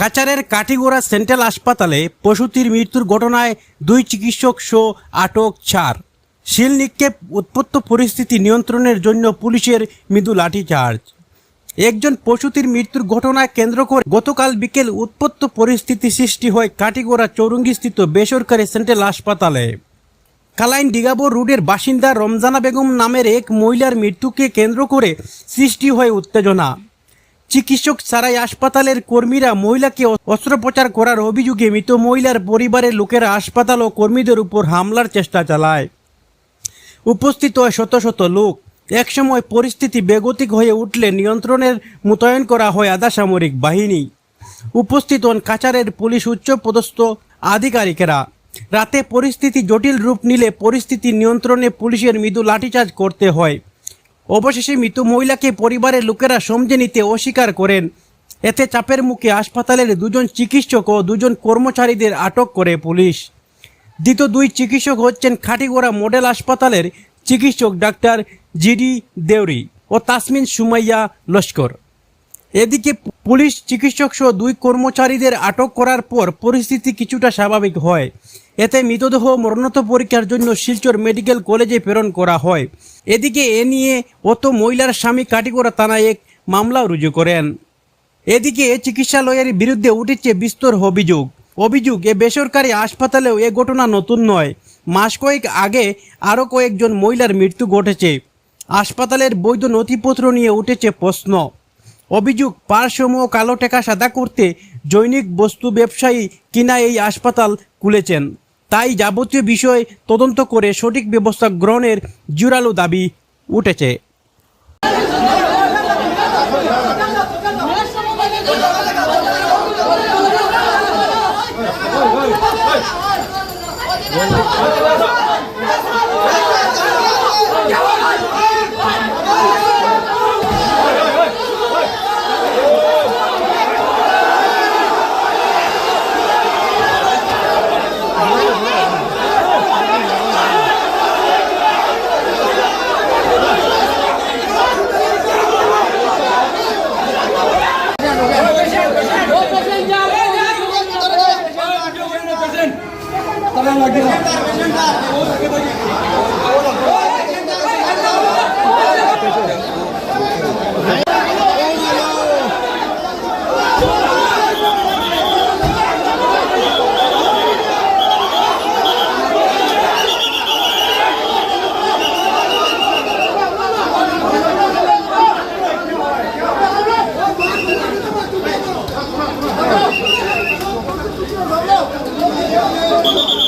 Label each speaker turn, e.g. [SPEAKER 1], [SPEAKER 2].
[SPEAKER 1] কাচারের Katigora central হাসপাতালে প্রসূতির মৃত্যুর ঘটনায় দুই চিকিৎসক সহ আটক চার। শিল নিক্ষেপ, উৎপত্ত পরিস্থিতি নিয়ন্ত্রণের জন্য পুলিশের মৃদু লাঠিচার্জ। একজন প্রসূতির মৃত্যুর ঘটনা কেন্দ্র করে গতকাল বিকেল উৎপত্ত পরিস্থিতি সৃষ্টি হয় কাটিগোড়া চৌরঙ্গিস্থিত বেসরকারি সেন্ট্রাল হাসপাতালে। কালাইন ডিগাবো রোডের বাসিন্দা রমজানা বেগম নামের এক মহিলার মৃত্যুকে কেন্দ্র করে সৃষ্টি হয় উত্তেজনা। চিকিৎসক ছাড়াই হাসপাতালের কর্মীরা মহিলাকে অস্ত্রোপচার করার অভিযোগে মৃত মহিলার পরিবারের লোকেরা হাসপাতাল ও কর্মীদের উপর হামলার চেষ্টা চালায়। উপস্থিত হয় শত শত লোক। একসময় পরিস্থিতি বেগতিক হয়ে উঠলে নিয়ন্ত্রণের মোতায়েন করা হয় আধা সামরিক বাহিনী। উপস্থিত হন কাচারের পুলিশ উচ্চ পদস্থ আধিকারিকেরা। রাতে পরিস্থিতি জটিল রূপ নিলে পরিস্থিতি নিয়ন্ত্রণে পুলিশের মৃদু লাঠিচার্জ করতে হয়। অবশেষে মৃত মহিলাকে পরিবারের লোকেরা সমঝে নিতে অস্বীকার করেন। এতে চাপের মুখে হাসপাতালের দুজন চিকিৎসক ও দুজন কর্মচারীদের আটক করে পুলিশ। দ্বিতীয় দুই চিকিৎসক হচ্ছেন খাটিগোড়া মডেল হাসপাতালের চিকিৎসক ডাক্তার জিডি দেউরি ও তাসমিন সুমাইয়া লস্কর। এদিকে পুলিশ চিকিৎসক সহ দুই কর্মচারীদের আটক করার পর পরিস্থিতি কিছুটা স্বাভাবিক হয়। এতে মৃতদেহ মরণত পরীক্ষার জন্য শিলচর মেডিকেল কলেজে প্রেরণ করা হয়। এদিকে এ নিয়ে অত মহিলার স্বামী কাটিগড়া থানায় এক মামলা রুজু করেন। এদিকে এ চিকিৎসালয়ের বিরুদ্ধে উঠেছে বিস্তর অভিযোগ। অভিযোগ, এ বেসরকারি হাসপাতালেও এ ঘটনা নতুন নয়। মাস কয়েক আগে আরও কয়েকজন মহিলার মৃত্যু ঘটেছে। হাসপাতালের বৈধ নথিপত্র নিয়ে উঠেছে প্রশ্ন। অভিযোগ পারসমূহ কালো টাকা সাদা করতে, জৈনিক বস্তু ব্যবসায়ী কিনা এই হাসপাতাল খুলেছেন। তাই যাবতীয় বিষয় তদন্ত করে সঠিক ব্যবস্থা গ্রহণের জোরালো দাবি উঠেছে টাকা লাগে না Vamos!